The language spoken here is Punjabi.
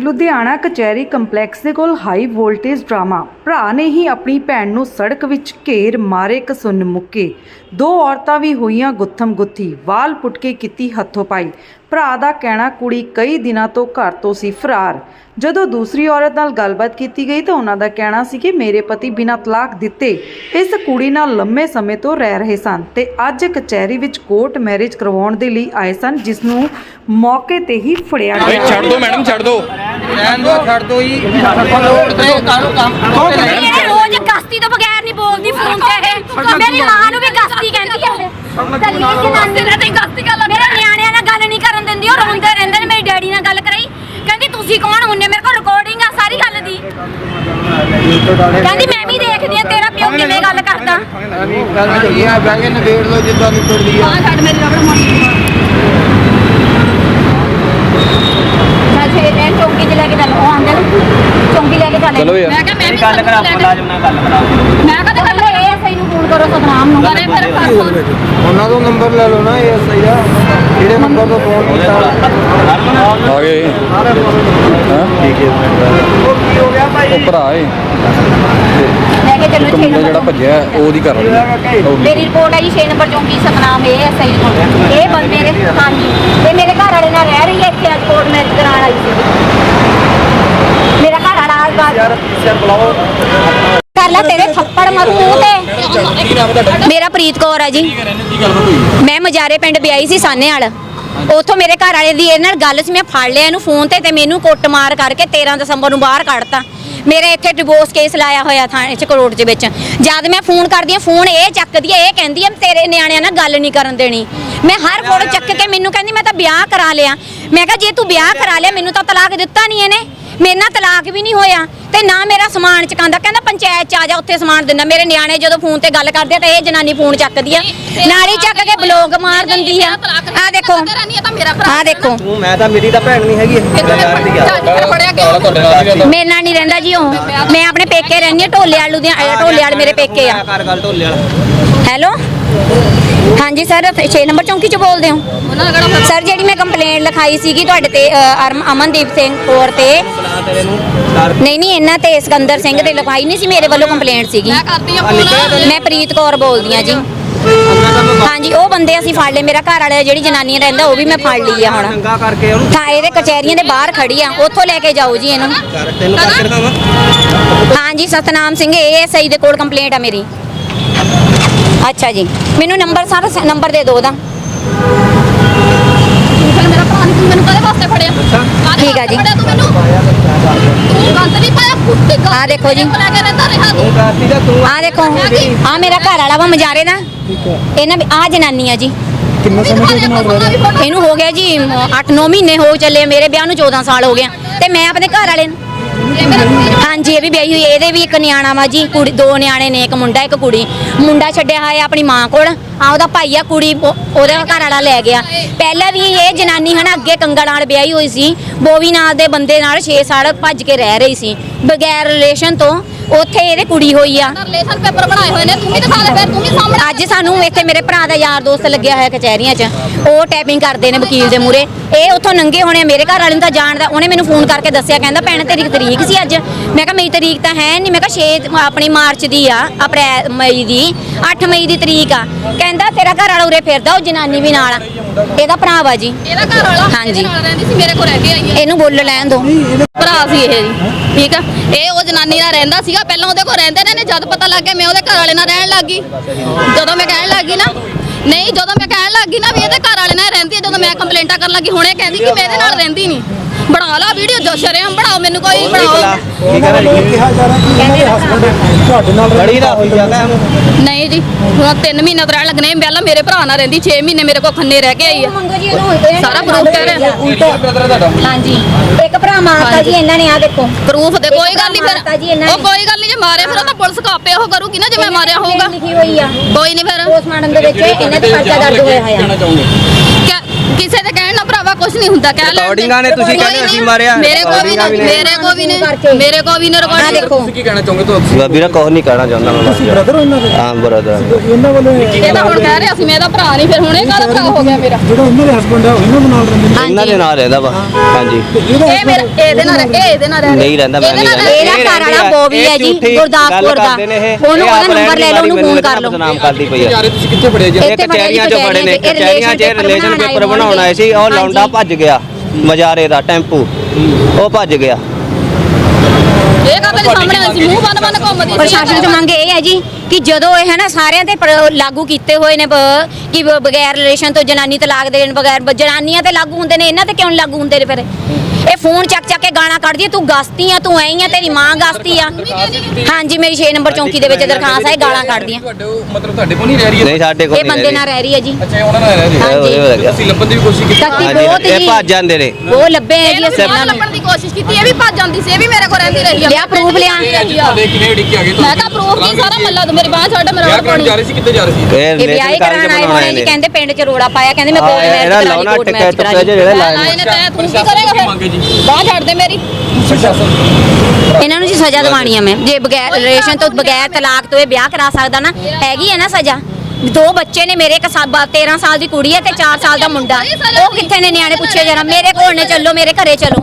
ਲੁਧਿਆਣਾ ਕਚਹਿਰੀ ਕੰਪਲੈਕਸ ਦੇ ਕੋਲ ਹਾਈ ਵੋਲਟੇਜ ਡਰਾਮਾ। ਭਰਾ ਨੇ ਹੀ ਆਪਣੀ ਭੈਣ ਨੂੰ ਸੜਕ ਵਿੱਚ ਘੇਰ ਮਾਰੇ ਕਸੁੰਨ ਮੁੱਕੇ। ਦੋ ਔਰਤਾਂ ਵੀ ਹੋਈਆਂ ਗੁੱਥਮ ਗੁੱਥੀ ਵਾਲ ਪੁੱਟ ਕੇ ਕੀਤੀ ਹੱਥੋਂ ਪਾਈ। ਭਰਾ ਦਾ ਕਹਿਣਾ ਕੁੜੀ ਕਈ ਦਿਨਾਂ ਤੋਂ ਘਰ ਤੋਂ ਸੀ ਫਰਾਰ। ਜਦੋਂ ਦੂਸਰੀ ਔਰਤ ਨਾਲ ਗੱਲਬਾਤ ਕੀਤੀ ਗਈ ਤਾਂ ਉਹਨਾਂ ਦਾ ਕਹਿਣਾ ਸੀ ਕਿ ਮੇਰੇ ਪਤੀ ਬਿਨਾਂ ਤਲਾਕ ਦਿੱਤੇ ਇਸ ਕੁੜੀ ਨਾਲ ਲੰਮੇ ਸਮੇਂ ਤੋਂ ਰਹਿ ਰਹੇ ਸਨ ਤੇ ਅੱਜ ਕਚਹਿਰੀ ਵਿੱਚ ਕੋਰਟ ਮੈਰਿਜ ਕਰਵਾਉਣ ਦੇ ਲਈ ਆਏ ਸਨ ਜਿਸ ਨੂੰ ਮੌਕੇ ਤੇ ਹੀ ਫੜਿਆ ਓਏ ਗਿਆ। ਛੱਡ ਦੋ ਮੈਡਮ ਛੱਡ ਦੋ। ਰਹਿਣ ਦੋ ਛੱਡ ਦੋ ਜੀ। ਰੋਜ਼ ਗਸਤੀ ਤੋਂ ਬਗੈਰ ਨਹੀਂ ਬੋਲਦੀ ਫੋਨ ਤੇ ਇਹ। ਮੇਰੀ ਮਾਂ ਨੂੰ ਵੀ ਗਸਤੀ ਕਹਿੰਦੀ ਹੈ ਕੱਲੀ ਜਨਾਨੀ ਨਾਲ। ਤੇ ਗਸਤੀ ਗੱਲ ਮੇਰੇ ਨਿਆਣਿਆਂ ਨਾਲ ਗੱਲ ਨਹੀਂ ਕਰਨ ਦਿੰਦੀ ਉਹ ਰੋਂਦੇ ਰਹਿੰਦੇ ਨੇ ਮੇਰੀ ਡੈਡੀ ਨਾਲ ਗੱਲ ਕਰਾਈ ਕਹਿੰਦੀ ਤੁਸੀਂ ਕੌਣ ਹੁੰਨੇ ਮੇਰੇ ਕੋਲ ਰਿਕਾਰਡਿੰਗ ਆ ਸਾਰੀ ਗੱਲ ਦੀ ਕਹਿੰਦੀ ਮੈਂ ਵੀ ਦੇਖਦੀ ਆ ਤੇਰਾ ਪਿਓ ਕਿਵੇਂ ਗੱਲ ਕਰਦਾ? ਐਵੇਂ ਗੱਲ ਨਹੀਂ ਆ ਬਹਿ ਕੇ ਨਵੇੜ ਲੋ ਜਿੱਦਾਂ ਨਿਕਲਦੀ ਆ ਛੱਡ ਮੇਰੀ ਰਬੜ ਮਾਰੀ ਚੱਲ ਛੇ ਨੇ ਚੌਂਕੀ 'ਚ ਲੈ ਕੇ ਚੱਲ ਉਹ ਆਂਦੇ ਨੇ। ਚੌਂਕੀ ਲੈ ਕੇ ਚੱਲ। ਚਲੋ ਯਾਰ। ਮੈਂ ਕਿਹਾ ਮੈਂ ਵੀ ਗੱਲ ਕਰਾ ਮੁਲਾਜ਼ਮ ਨਾਲ ਗੱਲ ਕਰਾਓ ਮੈਂ ਕਦੇ ਕਰ ਲਿਆ ਇਹ ਸਹੀ ਨੂੰ ਫੋਨ ਕਰੋ ਸਤਨਾਮ ਨੂੰ। ਕਰੇ ਫਿਰ ਫੋਨ ਉਹਨਾਂ ਤੋਂ ਨੰਬਰ ਲੈ ਲਓ ਨਾ ਇਹ ਸਹੀ ਆ ਜਿਹੜੇ ਨੰਬਰ ਤੋਂ ਫੋਨ ਕੀਤਾ? ਆ ਗਏ ਹਾਂ? ਠੀਕ ਹੈ। ਉਹ ਕੀ ਹੋ ਗਿਆ ਭਾਈ ਉਹ ਭਰਾ ਏ। ਲੈ ਕੇ ਚੱਲੋ ਇੱਕ 6 ਮੁੰਡਾ ਜਿਹੜਾ ਨੰਬਰ ਭੱਜਿਆ ਉਹ ਉਹਦੀ ਵਾਲੀ। ਉਹ ਮੇਰੀ ਰਿਪੋਰਟ ਹੈ ਜੀ 6 ਨੰਬਰ ਚੌਂਕੀ ਸਤਨਾਮ ਇਹ ਹੈ ਸਹੀ ਕੋਲ। ਇਹ ਬੰਦ ਮੇਰੇ ਹਾਂਜੀ। ਇਹ ਮੇਰੇ ਘਰ ਵਾਲੇ ਨਾਲ ਰਹਿ ਰਹੀ ਹੈ ਇੱਥੇ ਅੱਜ ਕੋਰਟ ਮੈਰਿਜ ਕਰਾਉਣ ਆਈ ਸੀ। ਮੇਰਾ ਘਰ ਵਾਲਾ ਆਸ ਬਾਤ ਯਾਰ ਸਿਰ ਬੁਲਾਓ। ਕਰ ਲੈ ਤੇਰੇ ਥੱਪੜ ਮਾਰੂ ਮੂੰਹ ਤੇ। ਮੇਰਾ ਪ੍ਰੀਤ ਕੌਰ ਹੈ ਜੀ ਮੈਂ ਮਜਾਰੇ ਪਿੰਡ ਵਿਆਹੀ ਸੀ ਸਾਨੇ ਵਾਲ ਉਥੋਂ ਮੇਰੇ ਘਰ ਵਾਲੇ ਦੀ ਇਹ ਨਾਲ ਗੱਲ ਸੀ ਮੈਂ ਫੜ ਲਿਆ ਇਹਨੂੰ ਫੋਨ ਤੇ ਤੇ ਮੈਨੂੰ ਕੁੱਟਮਾਰ ਕਰਕੇ 13 ਦਸੰਬਰ ਨੂੰ ਬਾਹਰ ਕੱਢਤਾ। ਮੇਰੇ ਇੱਥੇ ਡਿਵੋਰਸ ਕੇਸ ਲਾਇਆ ਹੋਇਆ ਥਾਣੇ ਚ ਕਰੋੜ ਦੇ ਵਿੱਚ। ਜਦ ਮੈਂ ਫੋਨ ਕਰਦੀ ਆ ਫੋਨ ਇਹ ਚੱਕਦੀ ਆ ਇਹ ਕਹਿੰਦੀ ਆ ਤੇਰੇ ਨਿਆਣਿਆਂ ਨਾਲ ਗੱਲ ਨਹੀਂ ਕਰਨ ਦੇਣੀ। ਮੈਂ ਹਰ ਫੋਨ ਚੱਕ ਕੇ ਮੈਨੂੰ ਕਹਿੰਦੀ ਮੈਂ ਤਾਂ ਵਿਆਹ ਕਰਾ ਲਿਆ। ਮੈਂ ਕਿਹਾ ਜੇ ਤੂੰ ਵਿਆਹ ਕਰਾ ਲਿਆ ਮੈਨੂੰ ਤਾਂ ਤਲਾਕ ਦਿੱਤਾ ਨਹੀਂ ਇਹਨੇ। ਮੇਰੇ ਨਾਲ ਤਲਾਕ ਵੀ ਨਹੀਂ ਹੋਇਆ। ਤੇ ਨਾ ਮੇਰਾ ਸਮਾਨ ਚਕਾਉਂਦਾ। ਕਹਿੰਦਾ ਪੰਚਾਇਤ ਚ ਆ ਜਾ ਉੱਥੇ ਸਮਾਨ ਦਿੰਦਾ। ਮੇਰੇ ਨਿਆਣੇ ਜਦੋਂ ਫੋਨ ਤੇ ਗੱਲ ਕਰਦੇ ਆ ਤਾਂ ਇਹ ਜਨਾਨੀ ਫੋਨ ਚੱਕਦੀ ਆ। ਨਾਲੀ ਚੱਕ ਕੇ ਬਲੌਗ ਮਾਰ ਦਿੰਦੀ ਆ। ਆ ਦੇਖੋ। ਆ ਦੇਖੋ। ਤੂੰ ਮੈਂ ਤਾਂ ਮੇਰੀ ਤਾਂ ਭੈਣ ਨਹੀਂ ਹੈਗੀ ਮੇਰੇ ਨਾਲ ਨਹੀਂ ਰਹਿੰਦਾ ਜੀ ਉਹ। ਮੈਂ ਆਪਣੇ ਪੇਕੇ ਰਹਿੰਦੀ ਆ ਢੋਲੇ ਵਾਲੂ ਦੀਆਂ ਢੋਲੇ ਵਾਲੇ ਮੇਰੇ ਪੇਕੇ ਆ। ਹੈਲੋ? ਹਾਂਜੀ ਸਰ 6 ਨੰਬਰ ਚੌਂਕੀ ਚ ਬੋਲਦੇ ਹੋ? ਸਰ ਜਿਹੜੀ ਮੈਂ ਕੰਪਲੇਂਟ ਲਿਖਾਈ ਸੀਗੀ ਤੁਹਾਡੇ ਤੇ ਅ, ਅਰਮ- ਅਮਨਦੀਪ ਸਿੰਘ ਕੌਰ ਤੇ। ਨਹੀਂ ਨਹੀਂ ਇਹਨਾਂ ਤੇ ਸਿਕੰਦਰ ਸਿੰਘ ਤੇ ਲਿਖਾਈ ਨਹੀਂ ਸੀ ਮੇਰੇ ਵੱਲੋਂ ਕੰਪਲੇਂਟ ਸੀਗੀ। ਮੈਂ ਪ੍ਰੀਤ ਕੌਰ ਬੋਲਦੀ ਆ ਜੀ। ਹਾਂਜੀ ਉਹ ਬੰਦੇ ਅਸੀਂ ਫੜ ਲਏ। ਮੇਰਾ ਘਰ ਵਾਲਾ ਜਿਹੜੀ ਜਨਾਨੀ ਰਹਿੰਦਾ ਉਹ ਵੀ ਮੈਂ ਫੜ ਲਈ ਆ ਹੁਣ। ਚੰਗਾ ਕਰਕੇ ਉਹਨੂੰ। ਥਾਂ ਇਹਦੇ ਕਚਹਿਰੀਆਂ ਦੇ ਬਾਹਰ ਖੜੀ ਆ। ਉੱਥੋਂ ਲੈ ਕੇ ਜਾਓ ਜੀ ਇਹਨੂੰ। ਕਰ ਤੈਨੂੰ ਕਰਕੇ ਦਿਖਾਵਾਂ ਹਾਂਜੀ ਸਤਨਾਮ ਸਿੰਘ ਏਐਸਆਈ ਦੇ ਕੋਲ ਕੰਪਲੇਂਟ ਆ ਮੇਰੀ। ਅੱਛਾ ਜੀ। ਮੈਨੂੰ ਨੰਬਰ ਸਾਰਾ ਨੰਬਰ ਦੇ ਦਿਓ ਉਹਦਾ। ਮੇਰਾ ਭਰਾ ਨਹੀਂ ਤੂੰ ਮੈਨੂੰ ਕਦੇ ਵਾਸਤੇ ਫੜਿਆ? ਕਾਹਦੇ ਠੀਕ ਆ ਜੀ। ਵਾਸਤੇ ਫੜਿਆ ਤੂੰ ਮੈਨੂੰ? ਤੂੰ ਗੰਦ ਨਹੀਂ ਪਾਇਆ ਕੁੱਤੀ ਗੰਦ ਆਹ ਦੇਖੋ ਜੀ। ਲੈ ਕੇ ਰਹਿੰਦਾ ਰਿਹਾ ਤੂੰ। ਤੂੰ ਕਰਤੀ ਦਾ ਤੂੰ ਆ ਦੇਖੋ ਆ ਮੇਰਾ ਘਰ ਵਾਲਾ ਵਾ ਮਜਾਰੇ ਦਾ। ਇਹਨਾਂ ਵੀ ਆ ਜਨਾਨੀ ਆ ਜੀ। ਕਿੰਨਾ ਸਮੇਂ ਤੋਂ ਇਹਨੂੰ ਹੋ ਗਿਆ ਜੀ 8-9 ਮਹੀਨੇ ਹੋ ਚੱਲੇ ਮੇਰੇ ਵਿਆਹ ਨੂੰ 14 ਸਾਲ ਹੋ ਗਿਆ ਤੇ ਮੈਂ ਆਪਣੇ ਘਰ ਵਾਲੇ ਨੂੰ ਹਾਂਜੀ, ਇਹ ਵੀ ਵਿਆਹੀ ਹੋਈ ਹੈ। ਇਹਦੇ ਵੀ ਇੱਕ ਨਿਆਣਾ ਵਾ ਜੀ, ਕੁੜੀ, ਦੋ ਨਿਆਣੇ ਨੇ, ਇੱਕ ਮੁੰਡਾ, ਇੱਕ ਕੁੜੀ। ਮੁੰਡਾ ਛੱਡਿਆ ਹੋਇਆ ਆਪਣੀ ਮਾਂ ਕੋਲ। ਆ ਉਹਦਾ ਭਾਈ ਆ, ਕੁੜੀ ਉਹ- ਉਹਦਾ ਘਰ ਵਾਲਾ ਲੈ ਗਿਆ। ਪਹਿਲਾਂ ਵੀ ਇਹ ਜਨਾਨੀ ਹਨਾ, ਅੱਗੇ ਕੰਗਲ ਨਾਲ ਵਿਆਹੀ ਹੋਈ ਸੀ। ਬੋਵੀ ਨਾਲ ਦੇ ਬੰਦੇ ਨਾਲ 6 ਸਾਲ ਭੱਜ ਕੇ ਰਹਿ ਰਹੀ ਸੀ। ਬਗੈਰ ਰਿਲੇਸ਼ਨ ਤੋਂ ਉੱਥੇ ਇਹਦੇ ਕੁੜੀ ਹੋਈ ਆ। ਰਿਲੇਸ਼ਨ ਪੇਪਰ ਬਣਾਏ ਹੋਏ ਨੇ ਤੂੰ ਵੀ ਦਿਖਾ ਦੇ ਫਿਰ ਤੂੰ ਵੀ ਸਾਹਮਣੇ ਅੱਜ ਸਾਨੂੰ ਇੱਥੇ ਮੇਰੇ ਭਰਾ ਦਾ ਯਾਰ ਦੋਸਤ ਲੱਗਿਆ ਹੋਇਆ ਕਚਹਿਰੀਆਂ 'ਚ। ਉਹ ਟੈਪਿੰਗ ਕਰਦੇ ਨੇ ਵਕੀਲ ਦੇ ਮੂਰੇ ਇਹ ਉੱਥੋਂ ਨੰਗੇ ਹੋਣੇ ਆ, ਮੇਰੇ ਘਰ ਵਾਲੇ ਨੂੰ ਤਾਂ ਜਾਣਦਾ ਉਹਨੇ ਮੈਨੂੰ ਫੋਨ ਕਰਕੇ ਦੱਸਿਆ ਕਹਿੰਦਾ ਭੈਣ ਤੇਰੀ ਤਰੀਕ ਸੀ ਅੱਜ? ਮੈਂ ਕਿਹਾ ਮੇਰੀ ਤਰੀਕ ਤਾਂ ਹੈ ਨਹੀਂ ਮੈਂ ਕਿਹਾ 6 ਆਪਣੀ ਮਾਰਚ ਦੀ ਆ ਅਪ੍ਰੈਲ ਮਈ ਦੀ 8 ਮਈ ਦੀ ਤਰੀਕ ਆ। ਕਹਿੰਦਾ ਤੇਰਾ ਘਰ ਵਾਲਾ ਉਰੇ ਫਿਰਦਾ ਉਹ ਜਨਾਨੀ ਵੀ ਨਾਲ ਆ। ਇਹਦਾ ਭਰਾ ਵਾ ਜੀ। ਇਹਦਾ ਘਰ ਵਾਲਾ? ਹਾਂਜੀ। ਨਾਲ ਰਹਿੰਦੀ ਸੀ ਮੇਰੇ ਕੋਲ ਰਹਿ ਕੇ ਆਈ ਹੈ ਇਹਨੂੰ ਬੋਲ ਲੈਣ ਦੋ। ਭਰਾ ਸੀ ਇਹ ਜੀ। ਠੀਕ ਆ? ਇਹ ਉਹ ਜਨਾਨੀ ਨਾਲ ਰਹਿੰਦਾ ਸੀਗਾ। ਪਹਿਲਾਂ ਉਹਦੇ ਕੋਲ ਰਹਿੰਦੇ ਨੇ ਨੇ ਜਦ ਪਤਾ ਲੱਗ ਗਿਆ ਮੈਂ ਉਹਦੇ ਘਰ ਵਾਲੇ ਨਾਲ ਰਹਿਣ ਲੱਗ ਗਈ। ਜਦੋਂ ਮੈਂ ਕਹਿਣ ਲੱਗ ਗਈ ਨਾ ਨਹੀਂ ਜਦੋਂ ਮੈਂ ਕਹਿਣ ਲੱਗ ਗਈ ਨਾ ਵੀ ਇਹਦੇ ਘਰ ਵਾਲੇ ਨਾਲ ਰਹਿੰਦੀ ਹੈ ਜਦੋਂ ਮੈਂ ਕੰਪਲੇਂਟਾਂ ਕਰਨ ਲੱਗੀ ਹੁਣੇ ਕਹਿੰਦੀ ਕਿ ਮੈਂ ਇਹਦੇ ਨਾਲ ਰਹਿੰਦੀ ਨਹੀਂ। ਬਣਾ ਲਾ ਵੀਡੀਓ ਜੋ ਸ਼ਰੇਆਮ ਬਣਾਓ ਮੈਨੂੰ ਕੋਈ ਬਣਾਓ। ਕੀ ਕਰ ਰਹੀ ਬੜੀ ਦਾ ਹੋਈ ਜਾਂਦਾ ਇਹਨੂੰ ਨਹੀਂ ਜੀ ਹੁਣ 3 ਮਹੀਨੇ ਤੋਂ ਰਹਿਣ ਲੱਗਣੇ ਪਹਿਲਾਂ ਮੇਰੇ ਭਰਾ ਨਾਲ ਰਹਿੰਦੀ 6 ਮਹੀਨੇ ਮੇਰੇ ਕੋਲ ਖੰਨੇ ਰਹਿ ਕੇ ਆਈ ਆ। ਮੰਗੋ ਜੀ ਇਹਨੂੰ ਸਾਰਾ proof ਕਰ ਰਿਹਾ। ਹਾਂਜੀ। ਇੱਕ ਭਰਾ ਮਾਰਤਾ ਜੀ ਇਹਨਾਂ ਨੇ ਆ ਦੇਖੋ। ਪ੍ਰੂਫ ਦੇ ਕੋਈ ਗੱਲ ਨਹੀਂ ਮਾਰਤਾ ਜੀ ਇਹਨਾਂ ਫਿਰ ਉਹ ਨੇ। ਕੋਈ ਗੱਲ ਨਹੀਂ ਜੇ ਮਾਰੇ ਫਿਰ ਉਹ ਤਾਂ ਪੁਲਿਸ ਕਾਪੇ ਉਹ ਕਰੂਗੀ ਨਾ ਜੇ ਮੈਂ ਮਾਰਿਆ ਹੋਊਗਾ? ਲਿਖੀ ਹੋਈ ਆ। ਕੋਈ ਨਹੀਂ ਫਿਰ। ਪੋਸਟਮਾਰਟਮ ਦੇ ਵਿੱਚ ਇਹਨਾਂ ਦੇ ਪਰਚਾ ਦਰਜ ਹੋਇਆ ਹੋਇਆ। ਕਿ- ਕਿਸੇ ਦੇ ਕਹਿਣ ਨਾਲ ਭਰਾਵਾ ਕੁਝ ਨਹੀਂ ਹੁੰਦਾ ਕਹਿ ਲੈਣ ਦੇ। ਰਿਕਾਰਡਿੰਗਾਂ ਨੇ ਤੁਸੀਂ ਕਹਿੰਦੇ ਅਸੀਂ ਮਾਰਿਆ। ਮੇਰੇ ਕੋ ਵੀ ਰਿਕਾਰਡਿੰਗਾਂ ਨੇ। ਮੇਰੇ ਕੋ ਵੀ ਨੇ ਮੇਰੇ ਕੋ ਵੀ ਨੇ ਆ ਰਿਕਾਰਡ ਦੇਖੋ। ਤੁਸੀਂ ਕੀ ਕਹਿਣਾ ਚਾਹੋਗੇ ਤੁਸੀਂ ਵੀਰਾ ਕੁਝ ਨਹੀਂ ਕਹਿਣਾ ਚਾਹੁੰਦਾ ਮੈਂ ਤੁਸੀਂ ਬ੍ਰਦਰ ਹੋ ਇਹਨਾਂ ਦੇ? ਹਾਂ ਬ੍ਰਦਰ ਇਹ ਤਾਂ ਹੁਣ ਕਹਿ ਰਿਹਾ ਸੀ ਮੈਂ ਇਹਦਾ ਭਰਾ ਨਹੀਂ ਫਿਰ ਹੁਣ ਇਹ ਕਾਹਦਾ ਭਰਾ ਹੋ ਗਿਆ ਮੇਰਾ? ਇਹਨਾਂ ਦੇ ਨਾਲ ਰਹਿੰਦਾ ਵਾ। ਹਾਂਜੀ। ਇਹ ਮੇਰਾ ਇਹਦੇ ਨਾਲ ਇਹ ਇਹਦੇ ਨਾਲ। ਨਹੀਂ ਰਹਿੰਦਾ, ਮੈਂ ਨਾਲ ਨਹੀਂ ਰਹਿ ਇਹਦਾ ਘਰ ਵਾਲਾ ਬੋਬੀ ਹੈ ਜੀ ਗੁਰਦਾਸਪੁਰ ਦਾ। ਉਹਨੂੰ ਉਹਦਾ ਨੰਬਰ ਲੈ ਲਓ ਉਹਨੂੰ ਫੋਨ ਕਰ ਲਓ। ਨਾਮ ਕਰਦੀ ਪਈ ਆ ਤੁਸੀਂ ਕਿੱਥੇ ਫੜੇ ਜੀ? ਇਹ ਕਚਹਿਰੀਆਂ 'ਚ ਬੜੇ ਨੇ ਇਹ ਕਚਹਿਰੀਆਂ 'ਚ ਰਿਲੇਸ਼ਨ ਪੇਪਰ ਬਣਾਉਣ ਆਏ ਸੀ ਉਹ। ਲੌਂਡਾ ਭੱਜ ਗਿਆ ਮਜਾਰੇ ਦਾ ਟੈਂਪੂ ਉਹ ਭੱਜ ਗਿਆ ਇਹ ਕਾਹਦੇ ਸਾਹਮਣੇ ਆਈ ਸੀ ਮੂੰਹ ਬੰਦ ਬੰਦ ਘੁੰਮਦੀ ਸੀ। ਪ੍ਰਸ਼ਾਸਨ ਤੋਂ ਮੰਗ ਇਹ ਹੈ ਜੀ ਕਿ ਜਦੋਂ ਇਹ ਹੈ ਨਾ ਸਾਰਿਆਂ ਤੇ ਪ੍ਰ- ਲਾਗੂ ਕੀਤੇ ਹੋਏ ਨੇ ਬ- ਕਿ ਬ- ਬਗੈਰ ਰਿਲੇਸ਼ਨ ਤੋਂ ਜਨਾਨੀ ਤਲਾਕ ਦੇਣ ਬਗੈਰ ਬ- ਜਨਾਨੀਆਂ ਤੇ ਲਾਗੂ ਹੁੰਦੇ ਨੇ ਇਹਨਾਂ ਤੇ ਕਿਉਂ ਨੀ ਲਾਗੂ ਹੁੰਦੇ ਨੇ ਫਿਰ? ਇਹ ਫੋਨ ਚੱਕ ਚੱਕ ਕੇ ਗਾਲਾਂ ਕੱਢਦੀ ਤੂੰ ਗਸਤੀ ਆ ਤੂੰ ਐਂ ਆ ਤੇਰੀ ਮਾਂ ਗਸਤੀ ਆ। ਹਾਂਜੀ ਮੇਰੀ 6 ਨੰਬਰ ਚੌਂਕੀ ਦੇ ਵਿੱਚ ਦਰਖਾਸਤ ਹੈ ਇਹ ਗਾਲਾਂ ਕੱਢਦੀਆਂ ਤੁਹਾਡੇ ਉਹ- ਮਤਲਬ ਤੁਹਾਡੇ ਕੋਲ ਨਹੀਂ ਰਹਿ ਰਹੀ ਨਹੀਂ ਸਾਡੇ ਕੋਲ ਇਹ ਬੰਦੇ ਨਾਲ ਰਹਿ। ਰਹੀ ਹੈ ਜੀ। ਅੱਛਾ ਇਹ ਉਹਨਾਂ ਨਾਲ ਰਹਿ ਰਹੀ। ਤੁਸੀਂ ਲੱਭਣ ਦੀ ਵੀ ਕੋਸ਼ਿਸ਼ ਕੀਤੀ। ਹਾਂਜੀ, ਬਹੁਤ ਇਹ ਭੱਜ ਜਾਂਦੇ ਨੇ। ਉਹ ਲੱਭੇ ਹੈ ਜੀ ਅਸੀਂ ਇਹਨਾਂ ਨੂੰ। ਦੀ ਕੋਸ਼ਿਸ਼ ਕੀਤੀ ਇਹ ਵੀ ਭੱਜ ਜਾਂਦੀ ਸੀ ਇਹ ਵੀ ਮੇਰੇ ਕੋਲ ਰਹਿੰਦੀ ਰਹੀ ਆ। ਲਿਆ proof ਲਿਆ। ਤੁਹਾਡੇ ਕਿਵੇਂ ਉਡੀਕ ਕੇ ਆ ਗਏ ਮੈਂ ਤਾਂ ਪ੍ਰੂਫ ਕੀ ਸਾਰਾ ਮੱਲਾ ਤੋਂ ਮੇਰੀ ਬਾਹ ਛੱਡ ਮੇਰਾ ਪਾਣੀ ਜਾ ਰਹੇ ਸੀ ਕਿੱਥੇ ਜਾ ਰਹੇ ਸੀ? ਇਹ ਵਿਆਹ ਕਰਾਉਣ ਆਏ ਬਣਾਉਣੇ ਹੋਏ ਜੀ ਨੇ ਕਹਿੰਦੇ ਪਿੰਡ 'ਚ ਰੋੜਾ ਪਾਇਆ ਕਹਿੰਦੇ ਮੈਂ ਕੋਰਟ ਮੈਚ ਕਰਾ ਲਈ ਲਾਉਣਾ ਕੋਰਟ ਮੈਚ ਟਿਕਟ ਕਰਾ ਤੇ ਲਈ ਜਿਹੜੇ ਲਾਏ ਲਾਏ ਨੇ ਤਾਂ ਤੂੰ ਕੀ ਕਰੇਗਾ ਕੀ ਮੰਗੇ ਜੀ? ਫਿਰ ਬਾਹ ਛੱਡ ਦੇ ਮੇਰੀ। ਇਹਨਾਂ ਨੂੰ ਜੀ ਸਜ਼ਾ ਦਿਵਾਣੀ ਆ ਮੈਂ। ਜੇ ਬਗੈਰ ਰਿਲੇਸ਼ਨ ਤੋਂ ਬਗੈਰ ਤਲਾਕ ਤੋਂ ਇਹ ਵਿਆਹ ਕਰਾ ਸਕਦਾ ਨਾ ਹੈਗੀ ਹੈ ਨਾ ਸਜ਼ਾ। ਦੋ ਬੱਚੇ ਨੇ ਮੇਰੇ ਇੱਕ ਸਾਬਾ 13 ਸਾਲ ਦੀ ਕੁੜੀ ਹੈ ਤੇ 4 ਸਾਲ ਦਾ ਮੁੰਡਾ। ਉਹ ਕਿੱਥੇ ਨੇ ਨਿਆਣੇ ਪੁੱਛੇ ਜਰਾ? ਮੇਰੇ ਕੋਲ ਨੇ ਚੱਲੋ ਮੇਰੇ ਘਰੇ ਚਲੋ।